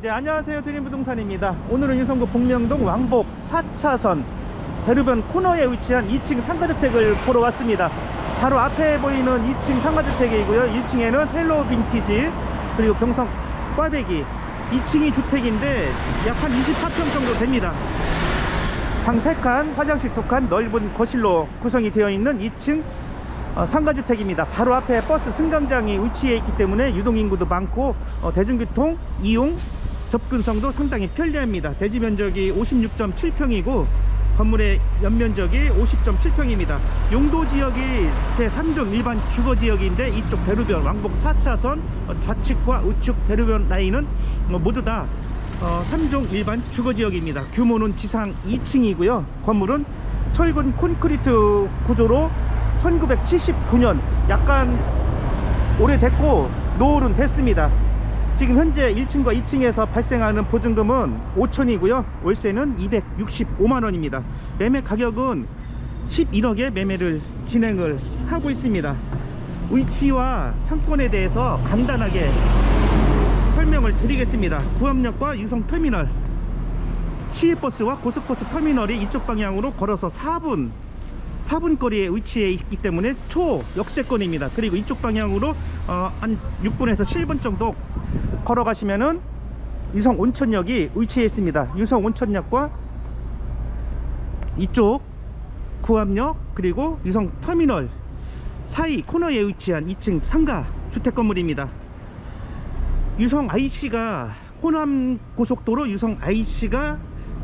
네, 안녕하세요. 드림부동산입니다. 오늘은 유성구 복명동 왕복 4차선 대루변 코너에 위치한 2층 상가주택을 보러 왔습니다. 바로 앞에 보이는 2층 상가주택이고요. 1층에는 헬로 빈티지 그리고 경성 꽈배기 2층이 주택인데 약 한 24평 정도 됩니다. 방 3칸, 화장실 2칸, 넓은 거실로 구성이 되어 있는 2층 어, 상가주택입니다. 바로 앞에 버스 승강장이 위치해 있기 때문에 유동인구도 많고 어, 대중교통 이용 접근성도 상당히 편리합니다. 대지 면적이 56.7평이고 건물의 연면적이 50.7평입니다. 용도 지역이 제3종 일반 주거 지역인데 이쪽 대로변 왕복 4차선 어, 좌측과 우측 대로변 라인은 어, 모두 다 어, 3종 일반 주거 지역입니다. 규모는 지상 2층이고요. 건물은 철근 콘크리트 구조로 1979년 약간 오래됐고 노을은 됐습니다. 지금 현재 1층과 2층에서 발생하는 보증금은 5천이고요. 월세는 265만 원입니다. 매매 가격은 11억에 매매를 진행을 하고 있습니다. 위치와 상권에 대해서 간단하게 설명을 드리겠습니다. 구암역과 유성터미널 시외버스와 고속버스 터미널이 이쪽 방향으로 걸어서 4분 4분 거리에 위치해 있기 때문에 초 역세권입니다. 그리고 이쪽 방향으로 어, 한 6분에서 7분 정도 걸어가시면은 유성 온천역이 위치해 있습니다. 유성 온천역과 이쪽 구암역 그리고 유성 터미널 사이 코너에 위치한 2층 상가 주택 건물입니다. 유성 IC가 호남 고속도로 유성 IC가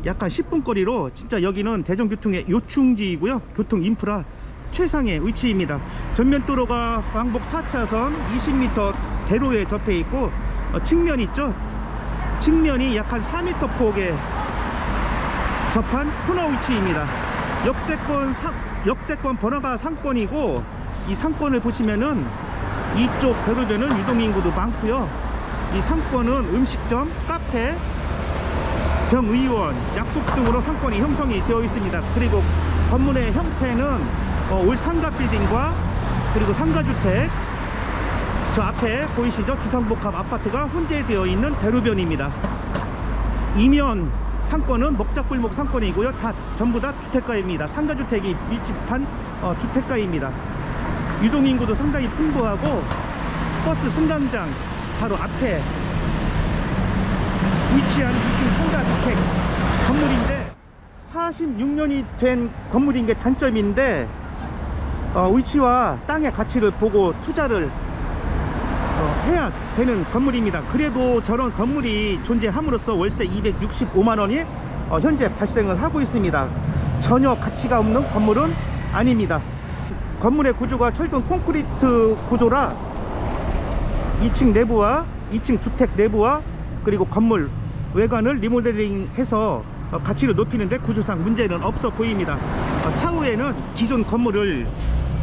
약간 10분 거리로 진짜 여기는 대중교통의 요충지이고요. 교통 인프라 최상의 위치입니다. 전면 도로가 왕복 4차선 20m 대로에 접해 있고 어, 측면 있죠? 측면이 약 한 4m 폭의 접한 코너 위치입니다. 역세권 사, 역세권 번화가 상권이고 이 상권을 보시면은 이쪽 대로변은 유동인구도 많고요. 이 상권은 음식점, 카페, 병의원, 약국 등으로 상권이 형성이 되어 있습니다. 그리고 건물의 형태는 어, 올 상가 빌딩과 그리고 상가주택 저 앞에 보이시죠? 지상복합 아파트가 혼재되어 있는 대로변입니다. 이면 상권은 먹자골목 상권이고요. 다 전부 다 주택가입니다. 상가주택이 밀집한 어, 주택가입니다. 유동인구도 상당히 풍부하고 버스 승강장 바로 앞에 위치한 2층 상가주택 건물인데 46년이 된 건물인 게 단점인데 어, 위치와 땅의 가치를 보고 투자를 어, 해야 되는 건물입니다. 그래도 저런 건물이 존재함으로써 월세 265만 원이 어, 현재 발생을 하고 있습니다. 전혀 가치가 없는 건물은 아닙니다. 건물의 구조가 철근 콘크리트 구조라 2층 내부와 2층 주택 내부와 그리고 건물 외관을 리모델링 해서 어, 가치를 높이는데 구조상 문제는 없어 보입니다. 어, 차후에는 기존 건물을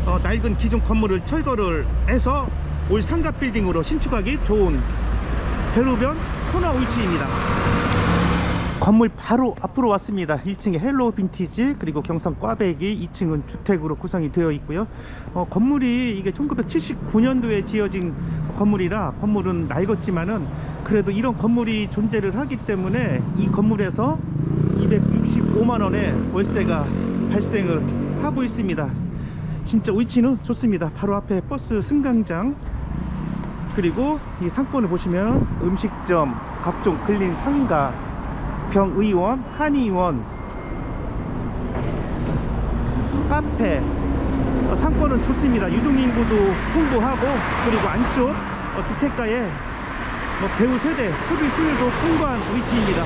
어, 낡은 기존 건물을 철거를 해서 올 상가 빌딩으로 신축하기 좋은 대로변 코너 위치입니다. 건물 바로 앞으로 왔습니다. 1층에 헬로 빈티지 그리고 경성 꽈배기 2층은 주택으로 구성이 되어 있고요. 어, 건물이 이게 1979년도에 지어진 건물이라 건물은 낡았지만은 그래도 이런 건물이 존재를 하기 때문에 이 건물에서 265만 원의 월세가 발생을 하고 있습니다. 진짜 위치는 좋습니다. 바로 앞에 버스 승강장 그리고 이 상권을 보시면 음식점, 각종 근린 상가, 병의원, 한의원, 카페 어, 상권은 좋습니다. 유동인구도 풍부하고 그리고 안쪽 어, 주택가에 뭐 배우 세대 소비 수요도 풍부한 위치입니다.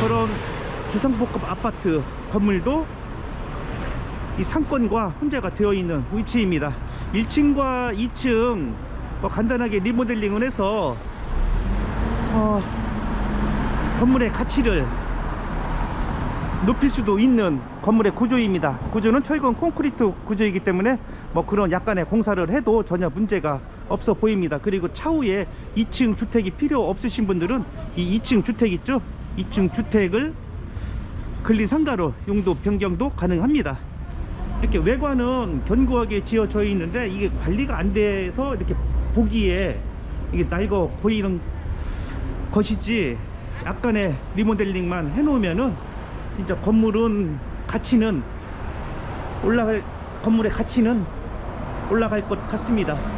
그런 주상복합 아파트 건물도 이 상권과 혼재가 되어 있는 위치입니다. 1층과 2층 뭐 간단하게 리모델링을 해서 어, 건물의 가치를 높일 수도 있는 건물의 구조입니다. 구조는 철근 콘크리트 구조이기 때문에 뭐 그런 약간의 공사를 해도 전혀 문제가 없어 보입니다. 그리고 차후에 2층 주택이 필요 없으신 분들은 이 2층 주택 있죠? 2층 주택을 근린 상가로 용도 변경도 가능합니다. 이렇게 외관은 견고하게 지어져 있는데 이게 관리가 안 돼서 이렇게 보기에 이게 낡아 보이는 것이지 약간의 리모델링만 해놓으면은 진짜 건물은 가치는 올라갈 건물의 가치는 올라갈 것 같습니다.